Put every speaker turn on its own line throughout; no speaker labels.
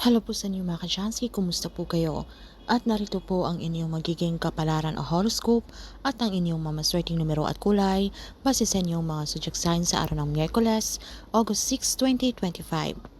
Hello po sa inyo mga ka-Chansey, kumusta po kayo? At narito po ang inyong magiging kapalaran o horoscope at ang inyong mamaswerteng numero at kulay base sa inyong mga zodiac sign sa araw ng Miyerkules, August 6, 2025.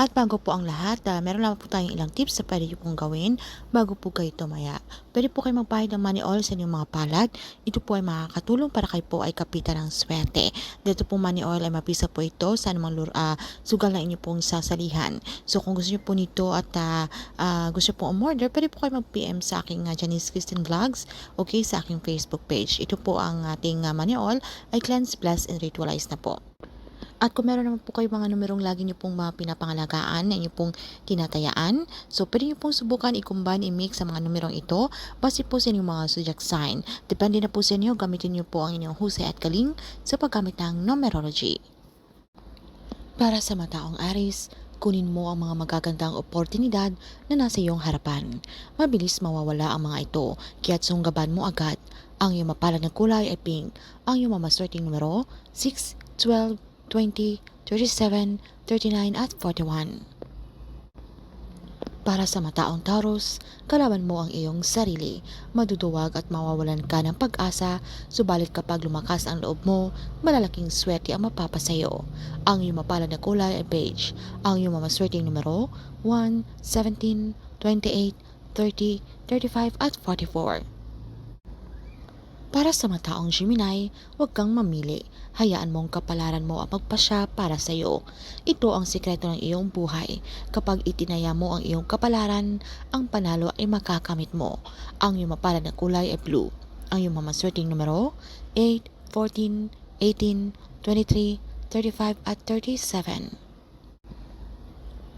At bago po ang lahat, ah, meron lang po tayong ilang tips na pwede pong gawin bago po kayo tumaya. Pwede po kayo magpahid ng money oil sa inyong mga palad. Ito po ay makakatulong para kayo po ay kapitan ng swerte. Dito po money oil ay mapisa po ito sa anumang ah, sugal na inyo pong sasalihan. So kung gusto nyo po nito at ah, ah, gusto po umorder, pwede po kayo mag-PM sa aking uh, Janice Christian Vlogs, okay, sa aking Facebook page. Ito po ang ating uh, money oil ay cleanse, bless, and ritualize na po. At kung meron naman po kayo mga numerong lagi nyo pong pinapangalagaan na inyo pong tinatayaan, so pwede nyo pong subukan i-combine, i-mix sa mga numerong ito base po sa inyong mga zodiac sign. Depende na po sa inyo, gamitin nyo po ang inyong husay at galing sa paggamit ng numerology. Para sa mataong Aris, kunin mo ang mga magagandang oportunidad na nasa iyong harapan. Mabilis mawawala ang mga ito, kaya't sunggaban mo agad. Ang iyong mapalad na kulay ay pink. Ang iyong mamaswerteng numero, 6, 12, 20, 37, 39 at 41. Para sa mataong Taurus, kalaban mo ang iyong sarili. Maduduwag at mawawalan ka ng pag-asa, subalit kapag lumakas ang loob mo, malalaking swerte ang mapapasayo. Ang iyong mapalad na kulay ay beige. Ang iyong mamaswerteng numero, 1, 17, 28, 30, 35 at 44. Para sa mataong Gemini, huwag kang mamili. Hayaan mong kapalaran mo ang magpasya para sa iyo. Ito ang sikreto ng iyong buhay. Kapag itinaya mo ang iyong kapalaran, ang panalo ay makakamit mo. Ang iyong mapalad na kulay ay blue. Ang iyong mamaswerteng numero, 8, 14, 18, 23, 35 at 37.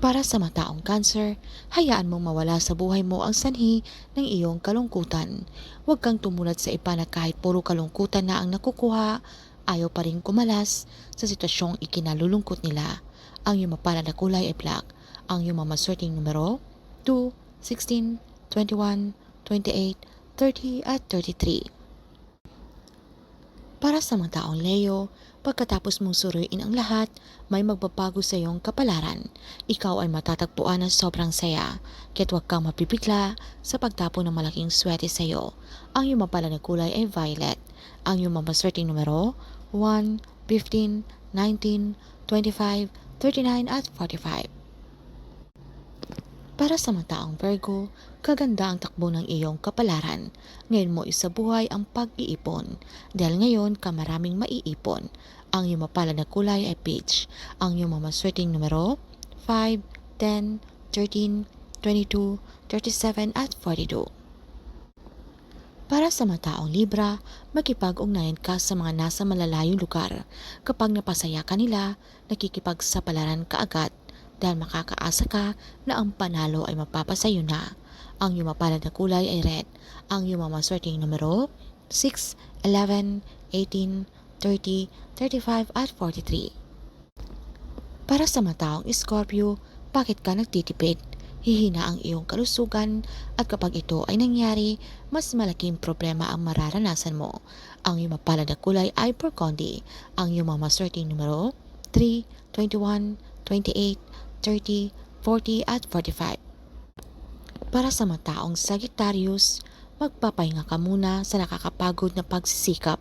Para sa mataong cancer, hayaan mong mawala sa buhay mo ang sanhi ng iyong kalungkutan. Huwag kang tumulad sa iba na kahit puro kalungkutan na ang nakukuha, ayaw pa rin kumalas sa sitwasyong ikinalulungkot nila. Ang iyong mapalad na kulay ay black. Ang iyong mamaswerteng numero, 2, 16, 21, 28, 30 at 33. Para sa mga taong Leo, pagkatapos mong suriin ang lahat, may magbabago sa iyong kapalaran. Ikaw ay matatagpuan ng sobrang saya, kaya't huwag kang mapipigla sa pagtapo ng malaking swerte sa iyo. Ang iyong mapala na kulay ay violet. Ang iyong mamaswerteng numero, 1, 15, 19, 25, 39 at 45. Para sa mga taong Virgo, kaganda ang takbo ng iyong kapalaran. Ngayon mo isa buhay ang pag-iipon. Dahil ngayon ka maraming maiipon. Ang iyong mapalad na kulay ay peach. Ang iyong mamaswerteng numero, 5, 10, 13, 22, 37 at 42. Para sa mga taong Libra, makipag-ugnayan ka sa mga nasa malalayong lugar. Kapag napasaya ka nila, nakikipagsapalaran ka agad dahil makakaasa ka na ang panalo ay mapapasayo na. Ang iyong mapalad na kulay ay red. Ang iyong mamaswerteng numero, 6, 11, 18, 30, 35 at 43. Para sa mataong Scorpio, bakit ka nagtitipid? Hihina ang iyong kalusugan at kapag ito ay nangyari, mas malaking problema ang mararanasan mo. Ang iyong mapalad na kulay ay burgundy. Ang iyong mamaswerteng numero, 3, 21, 28, 30, 40 at 45. Para sa mga taong Sagittarius, magpapahinga ka muna sa nakakapagod na pagsisikap.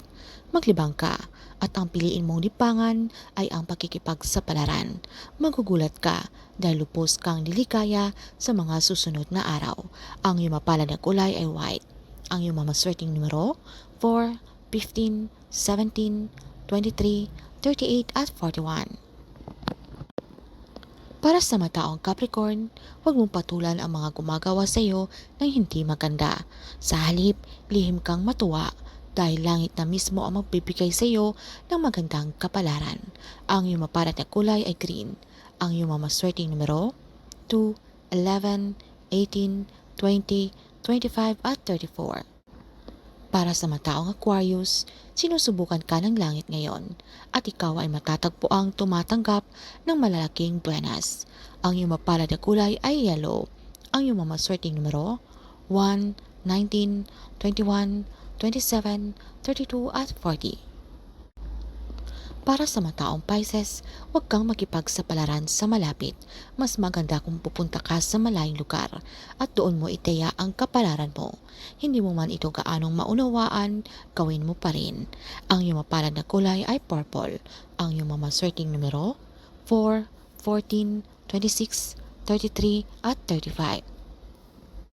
Maglibang ka at ang piliin mong lipangan ay ang pakikipagsapalaran. Magugulat ka dahil lupos kang diligaya sa mga susunod na araw. Ang iyong mapalad na kulay ay white. Ang iyong mamaswerteng numero 4, 15, 17, 23, 38 at 41. Para sa mataong Capricorn, huwag mong patulan ang mga gumagawa sa iyo ng hindi maganda. Sa halip, lihim kang matuwa dahil langit na mismo ang magbibigay sa iyo ng magandang kapalaran. Ang iyong maparat na kulay ay green. Ang iyong mamaswerteng numero 2, 11, 18, 20, 25 at 34. Para sa mataong Aquarius, sinusubukan ka ng langit ngayon at ikaw ay matatagpo ang tumatanggap ng malalaking buenas. Ang iyong mapalad na kulay ay yellow. Ang iyong mamaswerteng numero 1, 19, 21, 27, 32 at 40. Para sa mataong Pisces, huwag kang makipagsapalaran sa malapit. Mas maganda kung pupunta ka sa malayong lugar at doon mo itaya ang kapalaran mo. Hindi mo man ito gaanong maunawaan, gawin mo pa rin. Ang iyong mapalad na kulay ay purple. Ang iyong mamaswerteng numero 4, 14, 26, 33 at 35.